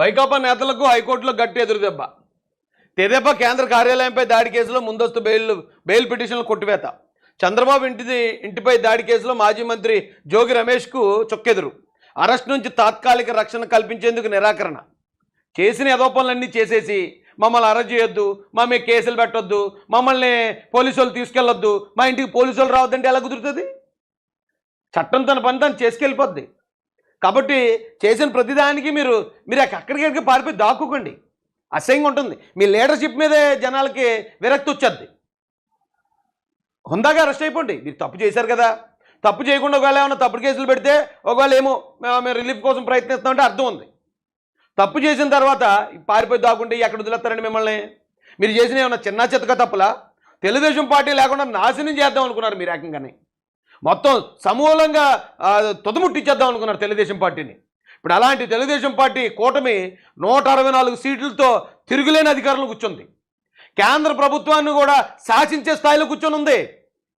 వైకాపా నేతలకు హైకోర్టులో గట్టి ఎదురుదెబ్బ. తెదేప కేంద్ర కార్యాలయంపై దాడి కేసులో ముందస్తు బెయిల్ బెయిల్ పిటిషన్లు కొట్టివేత. చంద్రబాబు ఇంటిది ఇంటిపై దాడి కేసులో మాజీ మంత్రి జోగి రమేష్కు చొక్కెదురు. అరెస్ట్ నుంచి తాత్కాలిక రక్షణ కల్పించేందుకు నిరాకరణ. చేసిన యదోపనులన్నీ చేసేసి మమ్మల్ని అరెస్ట్ చేయొద్దు మా మీద కేసులు పెట్టొద్దు మమ్మల్ని పోలీసు వాళ్ళు తీసుకెళ్ళొద్దు మా ఇంటికి పోలీసు వాళ్ళు రావద్దంటే ఎలా కుదురుతుంది? చట్టం తన పని తను చేసుకెళ్ళిపోద్ది. కాబట్టి చేసిన ప్రతిదానికి మీరు మీరు అక్కడికి పారిపోయి దాక్కుకోండి. అసహ్యంగా ఉంటుంది. మీ లీడర్షిప్ మీదే జనాలకి విరక్తి వచ్చేది హుందాగా అరెస్ట్ అయిపోండి. మీరు తప్పు చేశారు కదా. తప్పు చేయకుండా ఒకవేళ ఏమైనా తప్పుడు కేసులు పెడితే ఒకవేళ ఏమో మేము రిలీఫ్ కోసం ప్రయత్నిస్తామంటే అర్థం ఉంది. తప్పు చేసిన తర్వాత పారిపోయి దాక్కుంటే ఎక్కడ వదిలేస్తారండి మిమ్మల్ని? మీరు చేసిన ఏమైనా చిన్న చితక తప్పులా? తెలుగుదేశం పార్టీ లేకుండా నాశనం చేద్దాం అనుకున్నారు మీరు ఏకంగానే. మొత్తం సమూలంగా తుదముట్టించేద్దాం అనుకున్నారు తెలుగుదేశం పార్టీని. ఇప్పుడు అలాంటి తెలుగుదేశం పార్టీ కూటమి నూట అరవై నాలుగు సీట్లతో తిరుగులేని అధికారంలో కూర్చుంది. కేంద్ర ప్రభుత్వాన్ని కూడా శాసించే స్థాయిలో కూర్చొని ఉంది.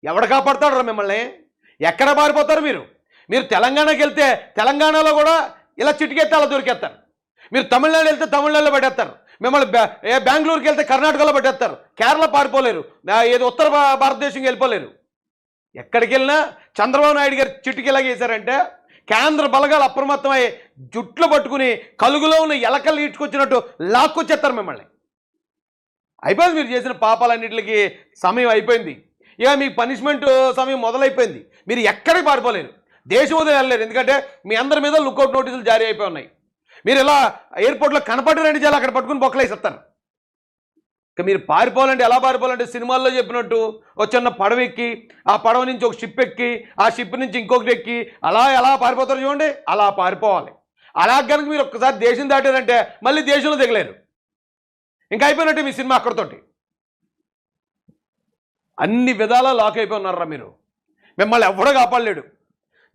ఎవడ కాపాడతాడు మిమ్మల్ని? ఎక్కడ పారిపోతారు మీరు? మీరు తెలంగాణకి వెళ్తే తెలంగాణలో కూడా ఇలా చిటికెత్తే అలా దొరికేస్తారు. మీరు తమిళనాడు వెళ్తే తమిళనాడులో పడేస్తారు. మిమ్మల్ని బ్యా- బెంగళూరుకి వెళ్తే కర్ణాటకలో పట్టేస్తారు కేరళ పారిపోలేరు. ఏది ఉత్తర భారతదేశంకి వెళ్ళిపోలేరు. ఎక్కడికి వెళ్ళినా చంద్రబాబు నాయుడు గారు చిట్టుకి కేంద్ర బలగాలు అప్రమత్తమై జుట్లు పట్టుకుని కలుగులో ఉన్న ఎలకలు ఈడ్చుకొచ్చినట్టు లాక్కొచ్చేస్తారు మిమ్మల్ని. అయిపోయింది మీరు చేసిన పాపాలన్నింటికి సమయం అయిపోయింది. ఇక మీ పనిష్మెంట్ సమయం మొదలైపోయింది. మీరు ఎక్కడికి పారిపోలేరు. దేశం వదిలి వెళ్ళలేరు. ఎందుకంటే మీ అందరి మీద లుకౌట్ నోటీసులు జారీ అయిపోయి ఉన్నాయి. మీరు ఇలా ఎయిర్పోర్ట్లో కనపడి రెండు చేయాలి అక్కడ పట్టుకుని బొక్కలేసిస్తారు ఇక మీరు పారిపోవాలంటే ఎలా పారిపోవాలంటే సినిమాల్లో చెప్పినట్టు ఒక చిన్న పడవ ఎక్కి ఆ పడవ నుంచి ఒక షిప్ ఎక్కి ఆ షిప్ నుంచి ఇంకొకటి ఎక్కి అలా ఎలా పారిపోతారు చూడండి? అలా పారిపోవాలి. అలా కనుక మీరు ఒక్కసారి దేశం దాటారంటే మళ్ళీ దేశంలో దిగలేరు. ఇంకా అయిపోయినట్టు మీ సినిమా అక్కడితోటి. అన్ని విధాలా లాక్ అయిపోయి ఉన్నారా మీరు? మిమ్మల్ని ఎవడో కాపాడలేడు.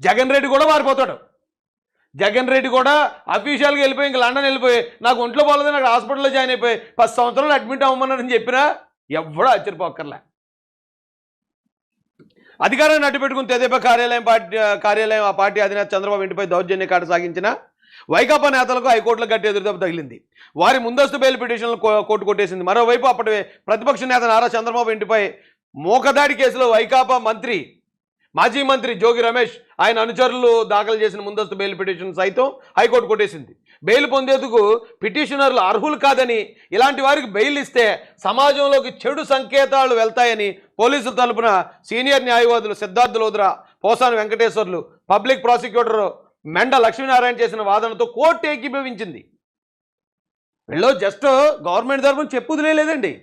జగన్ రెడ్డి కూడా మారిపోతాడు జగన్ రెడ్డి కూడా అఫీషియల్గా వెళ్ళిపోయి ఇంక లండన్ వెళ్ళిపోయి నాకు ఒంట్లో పోలేదు నాకు హాస్పిటల్లో జాయిన్ అయిపోయి పది సంవత్సరాలు అడ్మిట్ అవ్వమన్నారని చెప్పినా ఎవడో ఆశ్చర్యపోక్కర్లే. అధికారాన్ని అడ్డు పెట్టుకుని తెదేపా కార్యాలయం పార్టీ కార్యాలయం ఆ పార్టీ అధినేత చంద్రబాబు ఇంటిపై దౌర్జన్య కాట సాగించిన వైకాపా నేతలకు హైకోర్టులో గట్టి ఎదురుదెబ్బ తగిలింది. వారి ముందస్తు బెయిల్ పిటిషన్లు కోర్టు కొట్టేసింది. మరోవైపు అప్పటి ప్రతిపక్ష నేత నారా చంద్రబాబు ఇంటిపై మోకదాడి కేసులో వైకాపా మంత్రి మాజీ మంత్రి జోగి రమేష్ ఆయన అనుచరులు దాఖలు చేసిన ముందస్తు బెయిల్ పిటిషన్ సైతం హైకోర్టు కొట్టేసింది. బెయిల్ పొందేందుకు పిటిషనర్లు అర్హులు కాదని ఇలాంటి వారికి బెయిల్ ఇస్తే సమాజంలోకి చెడు సంకేతాలు వెళ్తాయని పోలీసుల తరపున సీనియర్ న్యాయవాదులు సిద్ధార్థ లోద్రా పోసాని వెంకటేశ్వర్లు పబ్లిక్ ప్రాసిక్యూటర్ మెండ లక్ష్మీనారాయణ చేసిన వాదనతో కోర్టు ఏకీభవించింది. వీళ్ళు జస్ట్ గవర్నమెంట్ తరఫున చెప్పుదిలేదండి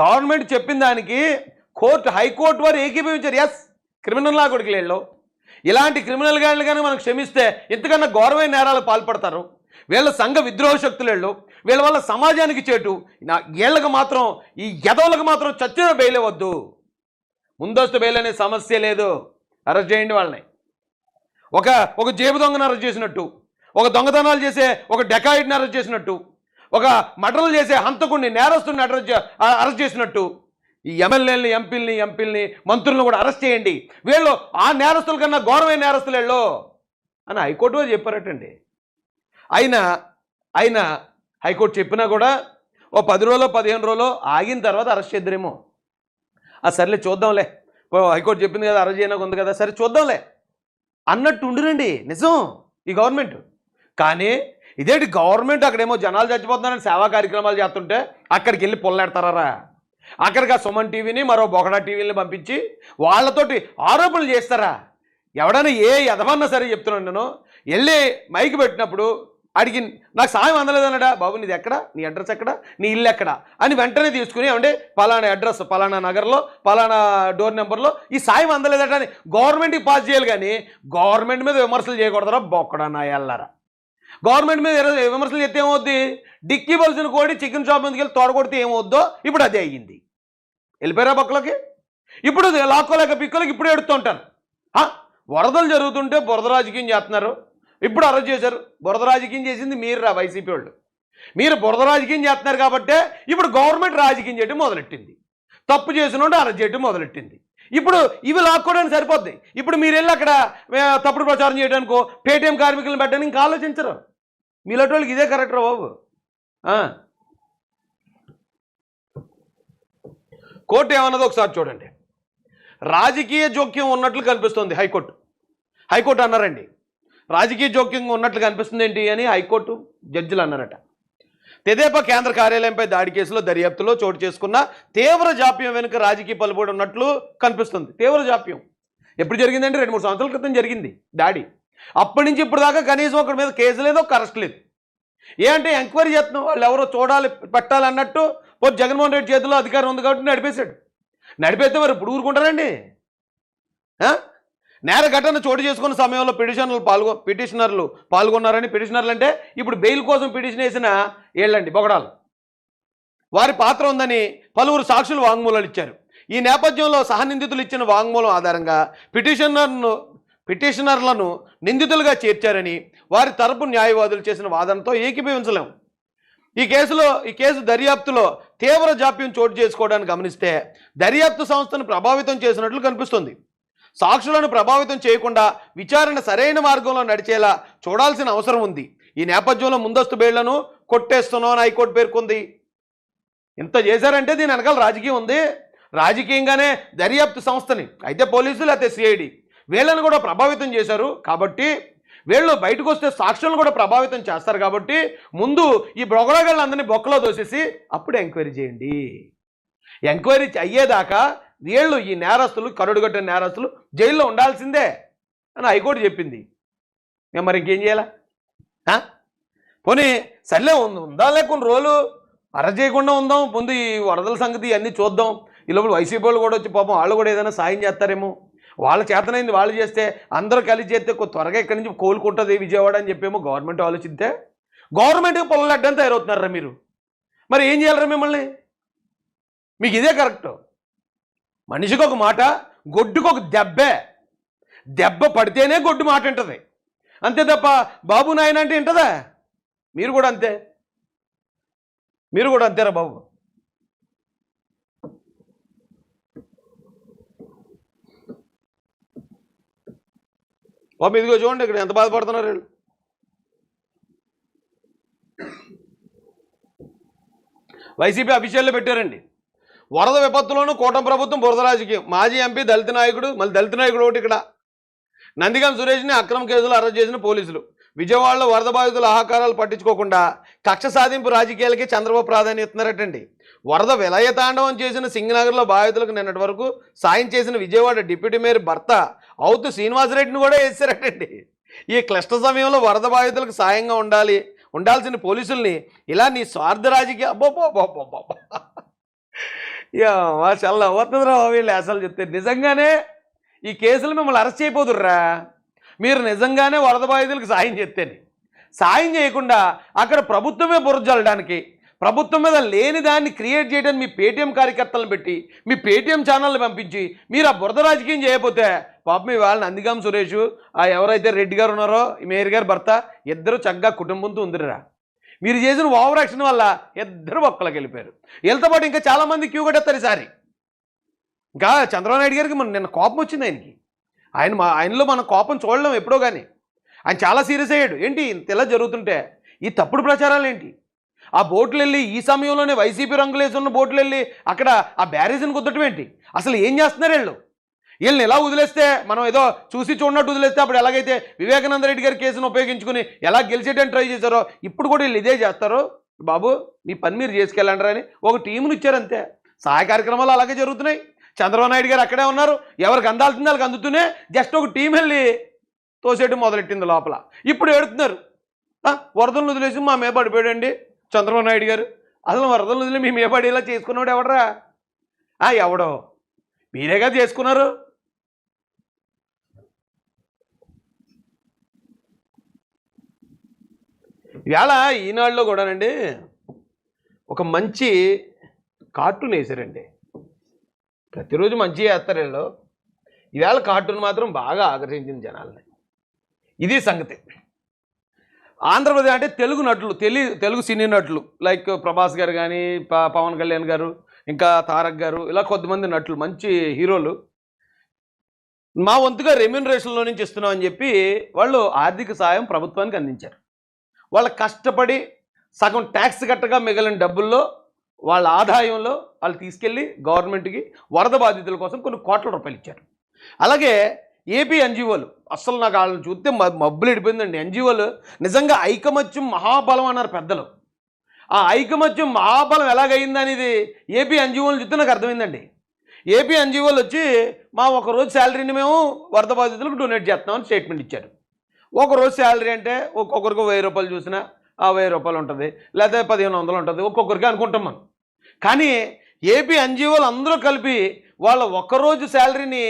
గవర్నమెంట్ చెప్పిన దానికి కోర్టు హైకోర్టు వారు ఏకీభవించారు. ఎస్ క్రిమినల్ లా కొడుకు వీళ్ళు ఇలాంటి క్రిమినల్ గాళ్ళు కానీ మనం క్షమిస్తే ఇంతకన్నా ఘోరమైన నేరాలు పాల్పడతారు. వీళ్ళ సంఘ విద్రోహ శక్తులు వీళ్ళు వీళ్ళ వల్ల సమాజానికి చేటు. నా వీళ్ళకి మాత్రం ఈ యదవులకు మాత్రం చచ్చిన బెయిల్ వద్దు. ముందస్తు బెయిల్ అనే సమస్య లేదు. అరెస్ట్ చేయండి వాళ్ళని. ఒక ఒక జేబు దొంగను అరెస్ట్ చేసినట్టు. ఒక దొంగతనాలు చేసే ఒక డెకాయిడ్ని అరెస్ట్ చేసినట్టు. ఒక మటర్లు చేసే హంతకుడిని నేరస్తుడిని అరెస్ట్ అరెస్ట్ చేసినట్టు. ఈ ఎమ్మెల్యేలని ఎంపీలని ఎంపీలని మంత్రులను కూడా అరెస్ట్ చేయండి. వీళ్ళు ఆ నేరస్తుల కన్నా ఘోరమైన నేరస్తులు వీళ్ళు అని హైకోర్టు చెప్పారటండి. అయినా అయినా హైకోర్టు చెప్పినా కూడా ఓ పది రోజులో పదిహేను రోజులో ఆగిన తర్వాత అరెస్ట్ చేద్దరేమో. ఆ సర్లే చూద్దాంలే. ఓ హైకోర్టు చెప్పింది కదా అరెస్ట్ చేయడానికి ఉంది కదా సరే చూద్దాంలే. అన్నట్టు ఉండునండి నిజం. ఈ గవర్నమెంట్. కానీ ఇదేంటి గవర్నమెంట్ అక్కడేమో జనాలు చచ్చిపోతున్నారని సేవా కార్యక్రమాలు చేస్తుంటే అక్కడికి వెళ్ళి పొల్లాడతారా ఆఖరిగా సుమన్ టీవీని మరో బొకడా టీవీని పంపించి వాళ్ళతోటి ఆరోపణలు చేస్తారా? ఎవడైనా ఏ ఎదవన్నా సరే చెప్తున్నాను నేను. వెళ్ళి మైక్ పెట్టినప్పుడు అడిగి నాకు సాయం అందలేదన్నాడా? బాబు నీది ఎక్కడ? నీ అడ్రస్ ఎక్కడ? నీ ఇల్లు ఎక్కడ? అని వెంటనే తీసుకుని ఏమంటే పలానా అడ్రస్ పలానా నగర్లో పలానా డోర్ నెంబర్లో ఈ సాయం అందలేదట అని గవర్నమెంట్కి పాస్ చేయాలి కానీ గవర్నమెంట్ మీద విమర్శలు చేయకూడదురా బొక్కడా నా వెళ్ళారా గవర్నమెంట్ మీద విమర్శలు చెప్తే ఏమవుద్ది? డిక్కీ బలిసిన కోడి చికెన్ షాప్ మీదకి వెళ్ళి తోడగొడితే ఏమవుద్దో ఇప్పుడు అదే అయ్యింది. వెళ్ళిపోయారా పక్కలోకి ఇప్పుడు లాక్కోలేక పిక్కలకి ఇప్పుడు ఎడుతుంటారు ఆ, వరదలు జరుగుతుంటే బురద రాజకీయం చేస్తున్నారు. ఇప్పుడు అరెస్ట్ చేశారు. బురద రాజకీయం చేసింది మీరు రా వైసీపీ వాళ్ళు. మీరు బురద రాజకీయం చేస్తున్నారు కాబట్టే ఇప్పుడు గవర్నమెంట్ రాజకీయం చేయడం మొదలెట్టింది. తప్పు చేసిన అరెస్ట్ చేయడం మొదలెట్టింది. ఇప్పుడు ఇవి లాక్కోవడానికి సరిపోద్ది. ఇప్పుడు మీరు వెళ్ళి అక్కడ తప్పుడు ప్రచారం చేయడానికో పేటీఎం కార్మికులను పెట్టడానికి ఇంకా ఆలోచించరు. మీలాంటి వాళ్ళకి ఇదే కరెక్ట్ రా బాబు. కోర్టు ఏమన్నదో ఒకసారి చూడండి. రాజకీయ జోక్యం ఉన్నట్లు కనిపిస్తుంది హైకోర్టు. హైకోర్టు అన్నారండి. రాజకీయ జోక్యం ఉన్నట్లు కనిపిస్తుంది ఏంటి అని హైకోర్టు జడ్జిలు అన్నారట. తెదేపా కేంద్ర కార్యాలయంపై దాడి కేసులో దర్యాప్తులో చోటు చేసుకున్న తీవ్ర జాప్యం వెనుక రాజకీయ పలుబడి ఉన్నట్లు కనిపిస్తుంది. తీవ్ర జాప్యం. ఎప్పుడు జరిగిందంటే రెండు మూడు సంవత్సరాల క్రితం జరిగింది. దాడి. అప్పటి నుంచి ఇప్పుడు దాకా కనీసం ఒకటి మీద కేసు లేదు ఒక అరెస్ట్ లేదు. ఏ అంటే ఎంక్వైరీ చేస్తున్నాం వాళ్ళు ఎవరో చూడాలి పెట్టాలి అన్నట్టు పోతే జగన్మోహన్ రెడ్డి చేతిలో అధికారం ఉంది కాబట్టి నడిపేశాడు. నడిపేస్తే మరి ఇప్పుడు ఊరుకుంటారండి? నేర ఘటన చోటు చేసుకున్న సమయంలో పిటిషనర్లు పాల్గొ పిటిషనర్లు పాల్గొన్నారని పిటిషనర్లు అంటే ఇప్పుడు బెయిల్ కోసం పిటిషన్ వేసిన ఏళ్ళండి బొగడాలు. వారి పాత్ర ఉందని పలువురు సాక్షులు వాంగ్మూలాలు ఇచ్చారు. ఈ నేపథ్యంలో సహనిందితులు ఇచ్చిన వాంగ్మూలం ఆధారంగా పిటిషనర్ను పిటిషనర్లను నిందితులుగా చేర్చారని వారి తరపు న్యాయవాదులు చేసిన వాదనతో ఏకీభవించలేము ఈ కేసులో ఈ కేసు దర్యాప్తులో తీవ్ర జాప్యం చోటు చేసుకోవడానికి గమనిస్తే దర్యాప్తు సంస్థను ప్రభావితం చేసినట్లు కనిపిస్తుంది. సాక్షులను ప్రభావితం చేయకుండా విచారణ సరైన మార్గంలో నడిచేలా చూడాల్సిన అవసరం ఉంది. ఈ నేపథ్యంలో ముందస్తు బెయిళ్ళను కొట్టేస్తున్నాను అని హైకోర్టు పేర్కొంది. ఇంత చేశారంటే దీని వెనకాల రాజకీయం ఉంది. రాజకీయంగానే దర్యాప్తు సంస్థని అయితే పోలీసులు లేకపోతే సిఐడి వీళ్ళని కూడా ప్రభావితం చేశారు కాబట్టి వీళ్ళు బయటకు వస్తే సాక్షులను కూడా ప్రభావితం చేస్తారు కాబట్టి ముందు ఈ బ్రొగడగాళ్ళందరినీ బొక్కలో దోసేసి అప్పుడు ఎంక్వైరీ చేయండి. ఎంక్వైరీ అయ్యేదాకా వీళ్ళు ఈ నేరస్తులు కరుడుగట్టిన నేరస్తులు జైల్లో ఉండాల్సిందే అని హైకోర్టు చెప్పింది. మేము మరి ఇంకేం చేయాలా? పోనీ సర్లే ఉంది ఉందా లేకుండా రోజులు? అరచేయకుండా ఉందాం ముందు ఈ వరదల సంగతి అన్నీ చూద్దాం. ఈ లోపల వైసీపీ వాళ్ళు కూడా వచ్చి పాపం వాళ్ళు కూడా ఏదైనా సాయం చేస్తారేమో. వాళ్ళ చేతనైంది వాళ్ళు చేస్తే అందరూ కలిసి చేస్తే కొ- త్వరగా ఇక్కడి నుంచి కోలుకుంటుంది విజయవాడ అని చెప్పేమో గవర్నమెంట్ ఆలోచిస్తే గవర్నమెంట్కి పొలం అడ్డం తయారవుతున్నారా మీరు? మరి ఏం చేయాలరా మిమ్మల్ని? మీకు ఇదే కరెక్ట్. మనిషికి ఒక మాట గొడ్డుకు ఒక దెబ్బే. దెబ్బ పడితేనే గొడ్డు మాట ఉంటుంది అంతే తప్ప బాబు నాయన అంటే వింటదా? మీరు కూడా అంతే. మీరు కూడా అంతేరా బాబు? పాపం ఇదిగో చూడండి ఇక్కడ ఎంత బాధపడుతున్నారు వీళ్ళు. వైసీపీ అఫీషియల్లో పెట్టారండి. వరద విపత్తులోనూ కూటమి ప్రభుత్వం బురద రాజకీయం. మాజీ ఎంపీ దళిత నాయకుడు మళ్ళీ దళిత నాయకుడు ఒకటి ఇక్కడ. నందిగం సురేష్ని అక్రమ కేసులు అరెస్ట్ చేసిన పోలీసులు. విజయవాడలో వరద బాధితుల ఆహాకారాలు పట్టించుకోకుండా కక్ష సాధింపు రాజకీయాలకి చంద్రబాబు ప్రాధాన్యత ఇస్తున్నారటండి. వరద విలయతాండవం చేసిన సింగనగర్లో బాధితులకు నిన్నటి వరకు సాయం చేసిన విజయవాడ డిప్యూటీ మేయర్ భర్త అవుతు శ్రీనివాసరెడ్డిని కూడా వేసారటండి ఈ క్లిష్ట సమయంలో వరద బాధితులకు సాయంగా ఉండాలి ఉండాల్సిన పోలీసుల్ని ఇలా నీ స్వార్థ రాజకీయ అబ్బో చాలా అవుతుందిరా వీళ్ళు అసలు చెప్తే నిజంగానే ఈ కేసులు మిమ్మల్ని అరెస్ట్ చేయబోతుర్రా మీరు నిజంగానే వరద బాధితులకు సాయం చేస్తేనే. సాయం చేయకుండా అక్కడ ప్రభుత్వమే బురజల్లడానికి ప్రభుత్వం మీద లేని దాన్ని క్రియేట్ చేయడానికి మీ పేటీఎం కార్యకర్తలను పెట్టి మీ పేటీఎం ఛానల్ని పంపించి మీరు ఆ బురద రాజకీయం చేయకపోతే పాపం మీ వాళ్ళని నందిగాం సురేష్ ఆ ఎవరైతే రెడ్డి గారు ఉన్నారో మేయర్ గారు భర్త ఇద్దరు చక్కగా కుటుంబంతో ఉందిరా. మీరు చేసిన ఓవర్ యాక్షన్ వల్ల ఇద్దరు ఒక్కలకి వెళ్ళిపోయారు. వీళ్ళతో పాటు ఇంకా చాలామంది క్యూ కట్టేస్తారు ఈసారి ఇంకా చంద్రబాబు నాయుడు గారికి మన నిన్న కోపం వచ్చింది ఆయనకి. ఆయన మా ఆయనలో మన కోపం చూడలేం ఎప్పుడో కానీ ఆయన చాలా సీరియస్ అయ్యాడు. ఏంటి? ఇంత ఇలా జరుగుతుంటే ఈ తప్పుడు ప్రచారాలు ఏంటి? ఆ బోట్లు వెళ్ళి ఈ సమయంలోనే వైసీపీ రంగులు వేసి ఉన్న బోట్లు వెళ్ళి అక్కడ ఆ బ్యారేజ్ని కుదటం ఏంటి? అసలు ఏం చేస్తున్నారు వీళ్ళు? వీళ్ళని ఎలా వదిలేస్తే మనం ఏదో చూసి చూడనట్టు వదిలేస్తే అప్పుడు ఎలాగైతే వివేకానంద రెడ్డి గారి కేసును ఉపయోగించుకుని ఎలా గెలిచేటని ట్రై చేశారో ఇప్పుడు కూడా వీళ్ళు ఇదే చేస్తారో? బాబు మీ పని మీరు చేసుకెళ్ళండి అని ఒక టీమును ఇచ్చారంతే సహాయ కార్యక్రమాలు అలాగే జరుగుతున్నాయి. చంద్రబాబు నాయుడు గారు అక్కడే ఉన్నారు. ఎవరికి అందాల్సింది వాళ్ళకి అందుతూనే జస్ట్ ఒక టీం వెళ్ళి తోసేయడం మొదలెట్టింది లోపల. ఇప్పుడు ఏడుతున్నారు. వరదలు వరదలను వదిలేసి మా మీద పడిపోయాడండి చంద్రబాబు నాయుడు గారు. అసలు వరదలను వదిలి మీ మీద పడేలా చేసుకున్నాడు ఎవడరా? ఆ, ఎవడో? మీరేగా చేసుకున్నారు? ఇవాళ ఈనాడులో కూడానండి ఒక మంచి కార్టూన్ వేశారండి. ప్రతిరోజు మంచిగా వేస్తారు వీళ్ళు. ఈవేళ కార్టూన్ మాత్రం బాగా ఆకర్షించింది జనాల్ని. ఇది సంగతి. ఆంధ్రప్రదేశ్ అంటే తెలుగు నటులు తెలి తెలుగు సినీ నటులు లైక్ ప్రభాస్ గారు కానీ ప పవన్ కళ్యాణ్ గారు ఇంకా తారక్ గారు ఇలా కొద్దిమంది నటులు మంచి హీరోలు. మా వంతుగా రెమ్యూనరేషన్లో నుంచి ఇస్తున్నాం అని చెప్పి వాళ్ళు ఆర్థిక సాయం ప్రభుత్వానికి అందించారు. వాళ్ళ కష్టపడి సగం ట్యాక్స్ కట్టగా మిగిలిన డబ్బుల్లో వాళ్ళ ఆదాయంలో వాళ్ళు తీసుకెళ్ళి గవర్నమెంట్కి వరద బాధితుల కోసం కొన్ని కోట్ల రూపాయలు ఇచ్చారు. అలాగే ఏపీ ఎన్జిఓలు అస్సలు నాకు వాళ్ళని చూస్తే మబ్బులు ఇడిపోయిందండి. ఎన్జిఓలు నిజంగా ఐకమత్యం మహాబలం అన్నారు పెద్దలు. ఆ ఐకమత్యం మహాబలం ఎలాగైందనేది ఏపీ ఎన్జిఓలు చూస్తే నాకు అర్థమైందండి. ఏపీ ఎన్జిఓలు వచ్చి మా ఒక రోజు శాలరీని మేము వరద బాధితులకు డొనేట్ చేస్తామని స్టేట్మెంట్ ఇచ్చారు. ఒక రోజు శాలరీ అంటే ఒక్కొక్కరికి వెయ్యి రూపాయలు చూసినా ఆ వెయ్యి రూపాయలు ఉంటుంది లేదా పదిహేను వందలు ఉంటుంది ఒక్కొక్కరికి అనుకుంటాం మనం. కానీ ఏపీ ఎన్జిఓలు అందరూ కలిపి వాళ్ళ ఒక్కరోజు శాలరీని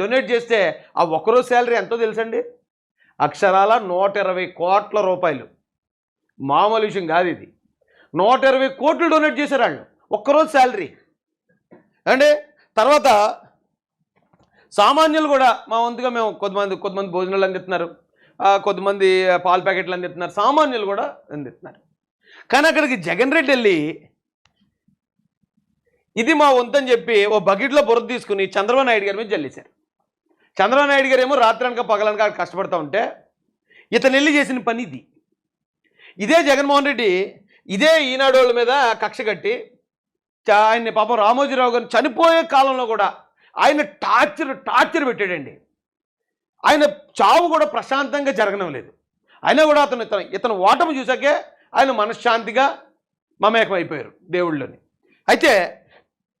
డొనేట్ చేస్తే ఆ ఒక్కరోజు శాలరీ ఎంతో తెలుసండి? అక్షరాల నూట ఇరవై కోట్ల రూపాయలు. మామూలు విషయం కాదు ఇది. నూట ఇరవై కోట్లు డొనేట్ చేశారు వాళ్ళు. ఒక్కరోజు శాలరీ. అండి తర్వాత సామాన్యులు కూడా మా వంతుగా మేము కొద్దిమంది కొద్దిమంది భోజనాలు అందిస్తున్నారు. కొద్దిమంది కొంతమంది పాల ప్యాకెట్లు అందిస్తున్నారు. సామాన్యులు కూడా అందిస్తున్నారు. కానీ అక్కడికి జగన్ రెడ్డి వెళ్ళి ఇది మా వంతని చెప్పి ఓ బకెట్లో బుర్ర తీసుకుని చంద్రబాబు నాయుడు గారి మీద జల్లేశారు. చంద్రబాబు నాయుడు గారు ఏమో రాత్రనక పగలనక కష్టపడుతూ ఉంటే ఇతను వెళ్ళి చేసిన పని ఇది. ఇదే జగన్మోహన్ రెడ్డి ఇదే ఈనాడు వాళ్ళ మీద కక్ష కట్టి ఆయన్ని పాపం రామోజీరావు గారు చనిపోయే కాలంలో కూడా ఆయన టార్చర్ టార్చర్ పెట్టాడండి. ఆయన చావు కూడా ప్రశాంతంగా జరగడం లేదు. అయినా కూడా అతను ఇతను ఇతను ఓటమి చూసాకే ఆయన మనశ్శాంతిగా మమేకం అయిపోయారు దేవుళ్ళని. అయితే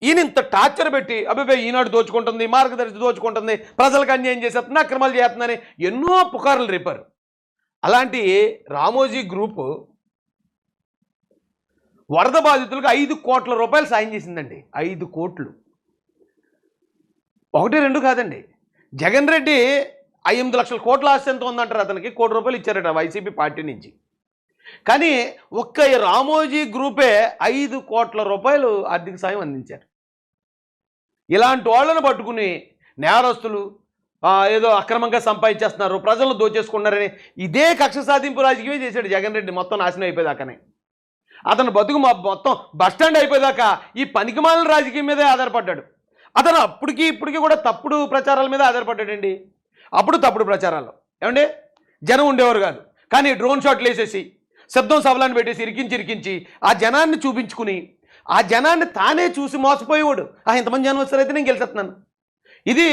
ఈయన ఇంత టార్చర్ పెట్టి అబ్బాయి ఈనాడు దోచుకుంటుంది మార్గదర్శి దోచుకుంటుంది ప్రజలకు అన్యాయం చేసేస్తున్నా అక్రమాలు చేస్తుందని ఎన్నో పుకార్లు రేపారు. అలాంటి రామోజీ గ్రూపు వరద బాధితులకు ఐదు కోట్ల రూపాయలు సాయం చేసిందండి. ఐదు కోట్లు. ఒకటి రెండు కాదండి. జగన్ రెడ్డి ఎనిమిది లక్షల కోట్ల ఆస్తి ఎంత ఉందంటారు? అతనికి కోటి రూపాయలు ఇచ్చారట వైసీపీ పార్టీ నుంచి. కానీ ఒక్క రామోజీ గ్రూపే ఐదు కోట్ల రూపాయలు ఆర్థిక సాయం అందించారు. ఇలాంటి వాళ్ళను పట్టుకుని నేరస్తులు ఏదో అక్రమంగా సంపాదించేస్తున్నారు ప్రజలను దోచేసుకున్నారని ఇదే కక్ష సాధింపు రాజకీయమే చేశాడు జగన్ రెడ్డి. మొత్తం నాశనం అయిపోయేదాకానే. అతను బతుకు మొత్తం బస్టాండ్ అయిపోయేదాకా ఈ పనికిమాలిన రాజకీయం మీదే ఆధారపడ్డాడు. అతను అప్పటికి ఇప్పటికీ కూడా తప్పుడు ప్రచారాల మీద ఆధారపడ్డాడండి. అప్పుడు తప్పుడు ప్రచారాలు. ఏమండి? జనం ఉండేవారు కాదు. కానీ డ్రోన్ షాట్లు వేసేసి శబ్దం సభలను పెట్టేసి ఇరికించి ఇరికించి ఆ జనాన్ని చూపించుకుని ఆ జనాన్ని తానే చూసి మోసపోయేవాడు. ఆ ఇంతమంది జనం వస్తారైతే నేను గెలిచేస్తున్నాను. ఇది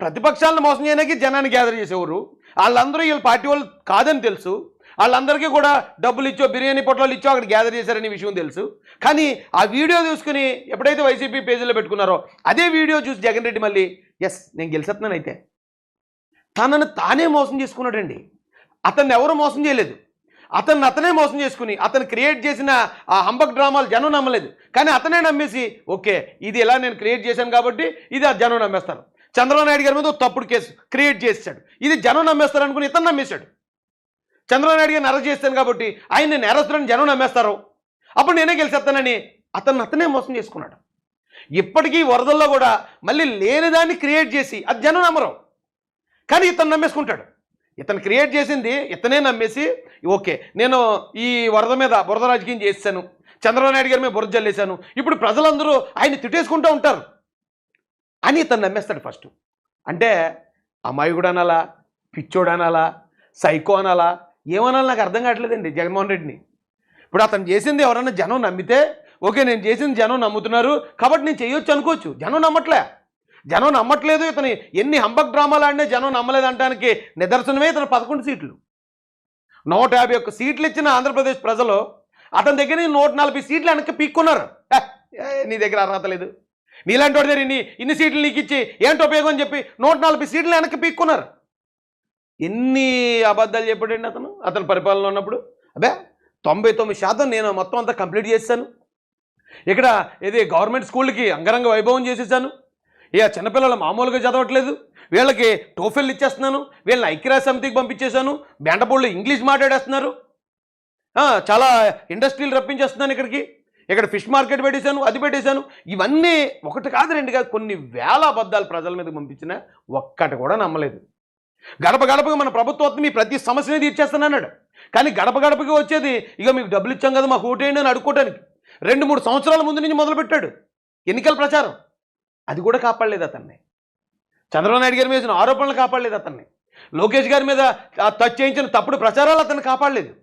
ప్రతిపక్షాలను మోసం చేయడానికి జనాన్ని గ్యాదర్ చేసేవారు. వాళ్ళందరూ వీళ్ళ పార్టీ వాళ్ళు కాదని తెలుసు. వాళ్ళందరికీ కూడా డబ్బులు ఇచ్చో బిర్యానీ పొట్లాలు ఇచ్చో అక్కడ గ్యాదర్ చేశారనే విషయం తెలుసు. కానీ ఆ వీడియో చూసుకుని ఎప్పుడైతే వైసీపీ పేజీలో పెట్టుకున్నారో అదే వీడియో చూసి జగన్ రెడ్డి మళ్ళీ ఎస్ నేను గెలిచేస్తున్నాను అయితే. తనను తానే మోసం చేసుకున్నాడండి. అతన్ని ఎవరు మోసం చేయలేదు. అతన్ని అతనే మోసం చేసుకుని అతను క్రియేట్ చేసిన ఆ హంబక్ డ్రామాలు జనం నమ్మలేదు. కానీ అతనే నమ్మేసి ఓకే ఇది ఎలా నేను క్రియేట్ చేశాను కాబట్టి ఇది ఆ జనం నమ్మేస్తాను చంద్రబాబు నాయుడు గారి మీద ఒక తప్పుడు కేసు క్రియేట్ చేశాడు. ఇది జనం నమ్మేస్తారు అనుకుని ఇతను నమ్మేశాడు. చంద్రబాబు నాయుడు గారిని అరెస్ట్ చేస్తాను కాబట్టి ఆయన నేను అరెస్ట్లను జనం నమ్మేస్తారు. అప్పుడు నేనే గెలిచేస్తానని అతన్ని అతనే మోసం చేసుకున్నాడు. ఇప్పటికీ వరదల్లో కూడా మళ్ళీ లేనిదాన్ని క్రియేట్ చేసి అది జనం నమ్మరు. కానీ ఇతను నమ్మేసుకుంటాడు. ఇతను క్రియేట్ చేసింది ఇతనే నమ్మేసి ఓకే నేను ఈ వరద మీద బురద రాజకీయం చేశాను చంద్రబాబు నాయుడు గారి మీద బురద జల్లేశాను. ఇప్పుడు ప్రజలందరూ ఆయన తిట్టేసుకుంటూ ఉంటారు. అని ఇతను నమ్మేస్తాడు ఫస్ట్. అంటే అమాయకుడు అనాలా పిచ్చోడు అనాలా సైకో అనాలా ఏమనాలి నాకు అర్థం కావట్లేదండి జగన్మోహన్ రెడ్డిని. ఇప్పుడు అతను చేసింది ఎవరన్నా జనం నమ్మితే ఓకే నేను చేసింది జనం నమ్ముతున్నారు కాబట్టి నేను చేయొచ్చు అనుకోవచ్చు. జనం నమ్మట్లే. జనం నమ్మట్లేదు. ఇతని ఎన్ని హంబక్ డ్రామాలు ఆడినా జనం నమ్మలేదు అనడానికి నిదర్శనమే ఇతను పదకొండు సీట్లు. నూట యాభై ఒక్క సీట్లు ఇచ్చిన ఆంధ్రప్రదేశ్ ప్రజలు అతని దగ్గర నూట నలభై సీట్లు వెనక్కి పీక్కున్నారు. ఏ, నీ దగ్గర అర్హత లేదు. నీలాంటి వాడి దగ్గర ఇన్ని ఇన్ని సీట్లు నీకు ఇచ్చి ఏంటి ఉపయోగం అని చెప్పి నూట నలభై సీట్లు వెనక్కి పీక్కున్నారు. ఎన్ని అబద్ధాలు చెప్పాడండి అతను అతను పరిపాలన ఉన్నప్పుడు? అబ్బే తొంభై తొమ్మిది శాతం నేను మొత్తం అంతా కంప్లీట్ చేశాను ఇక్కడ ఇది గవర్నమెంట్ స్కూల్కి అంగరంగ వైభవం చేసేసాను. ఇక చిన్నపిల్లలు మామూలుగా చదవట్లేదు? వీళ్ళకి టోఫెల్ ఇచ్చేస్తున్నాను వీళ్ళని ఐక్యరాజ్య సమితికి పంపించేశాను బెండపూళ్ళు ఇంగ్లీష్ మాట్లాడేస్తున్నారు. చాలా ఇండస్ట్రీలు రప్పించేస్తున్నాను ఇక్కడికి. ఇక్కడ ఫిష్ మార్కెట్ పెట్టేశాను అది పెట్టేశాను. ఇవన్నీ ఒకటి కాదు రెండు కాదు కొన్ని వేల అబద్ధాలు ప్రజల మీద పంపించిన ఒక్కటి కూడా నమ్మలేదు. గడప గడపగా మన ప్రభుత్వం మీ ప్రతి సమస్యని తీర్చేస్తానన్నాడు కానీ గడప గడపకి వచ్చేది ఇక మీకు డబ్బులు ఇచ్చాం కదా మాకు ఓటేయండి అని అడుక్కోవడానికి రెండు మూడు సంవత్సరాల ముందు నుంచి మొదలుపెట్టాడు. ఎన్నికల ప్రచారం. అది కూడా కాపాడలేదు అతన్ని. చంద్రబాబు నాయుడు గారి మీద ఆరోపణలు కాపాడలేదు అతన్ని. లోకేష్ గారి మీద ఆ టచ్ చేయించిన తప్పుడు ప్రచారాలు అతన్ని కాపాడలేదు.